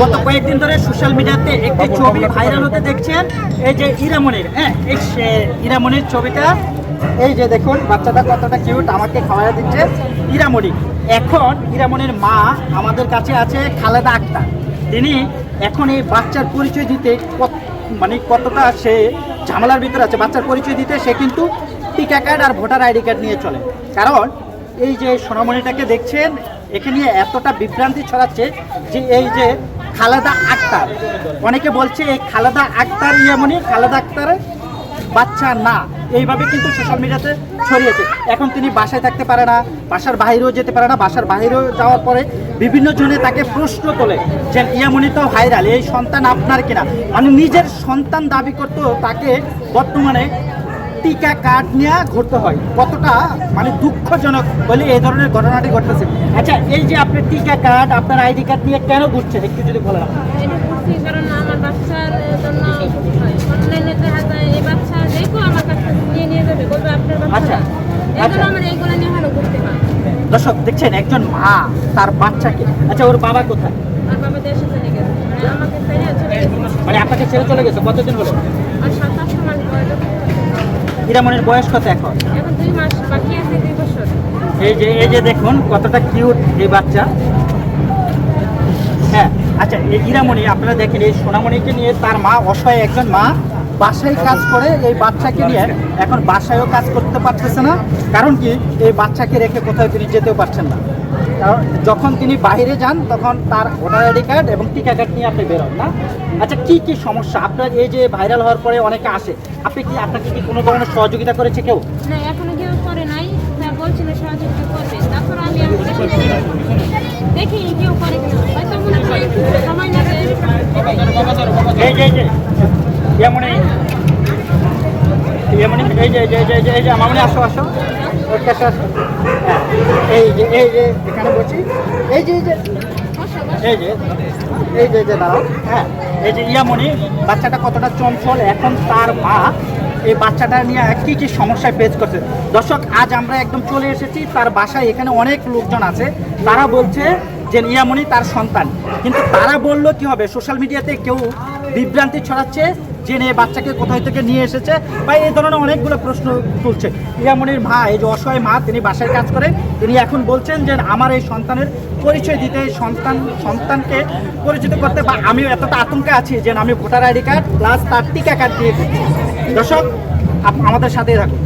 গত কয়েকদিন ধরে সোশ্যাল মিডিয়াতে একটি ছবি ভাইরাল হতে দেখছেন। এই যে ইরামনির হ্যাঁ এই ইরামনির ছবিটা এই যে দেখুন বাচ্চাটা কতটা কিউট আমাকে খাওয়া দিচ্ছে। ইরামণি এখন ইরামনির মা আমাদের কাছে আছে খালেদা আক্তার। তিনি এখন এই বাচ্চার পরিচয় দিতে মানে কতটা সে ঝামেলার ভিতরে আছে বাচ্চার পরিচয় দিতে সে কিন্তু টিকা কার্ড আর ভোটার আইডি কার্ড নিয়ে চলে। কারণ এই যে সোনামণিটাকে দেখছেন এখানে এতটা বিভ্রান্তি ছড়াচ্ছে যে এই যে খালেদা আক্তার, অনেকে বলছে এই খালেদা আক্তার ইয়ামনি, খালেদা আক্তারের বাচ্চা না, এইভাবে কিন্তু সোশ্যাল মিডিয়াতে ছড়িয়েছে। এখন তিনি বাসায় থাকতে পারে না, বাসার বাইরেও যেতে পারে না, বাসার বাইরেও যাওয়ার পরে বিভিন্ন জনে তাকে প্রশ্ন তোলে যে ইয়ামনি তো ভাইরাল এই সন্তান আপনার কিনা? মানে নিজের সন্তান দাবি করতেও তাকে বর্তমানে টিকা কার্ড নিয়ে ঘুরতে হয়। কতটা মানে দুঃখজনক বলে এই ধরনের ঘটনাটি ঘটতেছে আচ্ছা এই যে আপনি টিকা কার্ড আপনার আইডি কার্ড নিয়ে কেন ঘুরছেন? একটু যদি বলেন কারণ আমার বাচ্চার জন্য অনলাইনে দেখা যায় এই বাচ্চা দেখো আমার কাছে নিয়ে নিয়ে যাবে বলবে আপনার আচ্ছা, বাচ্চা আচ্ছা। আমার এইগুলো নিয়ে ভালো করতে দর্শক দেখছেন একজন মা তার বাচ্চাকে। আচ্ছা ওর বাবা কোথায়? আর বাবা দেশে চলে গেছে। মানে আমাকে ছেড়ে চলে গেছে। মানে আপনাকে ছেড়ে চলে গেছে? কতদিন হলো? আর মাস বয়স কত এখন? এখন দুই মাস বাকি আছে দুই বছর। এই যে এই যে দেখুন কতটা কিউট এই বাচ্চা। হ্যাঁ আচ্ছা এই হিরামণি আপনারা দেখেন এই সোনামণিকে নিয়ে তার মা অসহায় একজন মা। বাসায় কাজ করে এই বাচ্চাকে নিয়ে এখন বাসায়ও কাজ করতে পারতেছে না। কারণ কি এই বাচ্চাকে রেখে কোথাও তিনি যেতেও পারছেন না। কারণ যখন তিনি বাইরে যান তখন তার ভোটার আইডি কার্ড এবং টিকা কার্ড নিয়ে আপনি বেরোন না। আচ্ছা কি কি সমস্যা? আপনার এই যে ভাইরাল হওয়ার পরে অনেকে আসে। আপনি কি আপনাকে কি কোনো ধরনের সহযোগিতা করেছে কেউ? না এখনও কেউ করে নাই। বলছিল সহযোগিতা করবে। তারপর আমি দেখি কেউ করে কিনা। হয়তো মনে করি সময় লাগে যে এই এই আসো আসো হ্যাঁ, এই যে এই যে এখানে এই যে এই হ্যাঁ এই যে ইয়ামনি বাচ্চাটা কতটা চঞ্চল এখন তার মা এই বাচ্চাটা নিয়ে কি কি সমস্যায় ফেস করছে দর্শক আজ আমরা একদম চলে এসেছি তার বাসায় এখানে অনেক লোকজন আছে তারা বলছে যে ইয়ামনি তার সন্তান। কিন্তু তারা বলল, কি হবে? সোশ্যাল মিডিয়াতে কেউ বিভ্রান্তি ছড়াচ্ছে নিয়ে বাচ্চাকে কোথায় থেকে নিয়ে এসেছে? বা এই ধরনের অনেকগুলো প্রশ্ন তুলছে। ইয়ামনির মা এই যে অসহায় মা, তিনি বাসায় কাজ করে তিনি এখন বলছেন যে, আমার এই সন্তানের পরিচয় দিতে সন্তান, সন্তানকে পরিচিত করতে বা আমি এতটা আতঙ্কে আছি যে, আমি ভোটার আইডি কার্ড প্লাস তার টিকা কার্ড দিয়ে দর্শক আমাদের সাথেই থাকুন।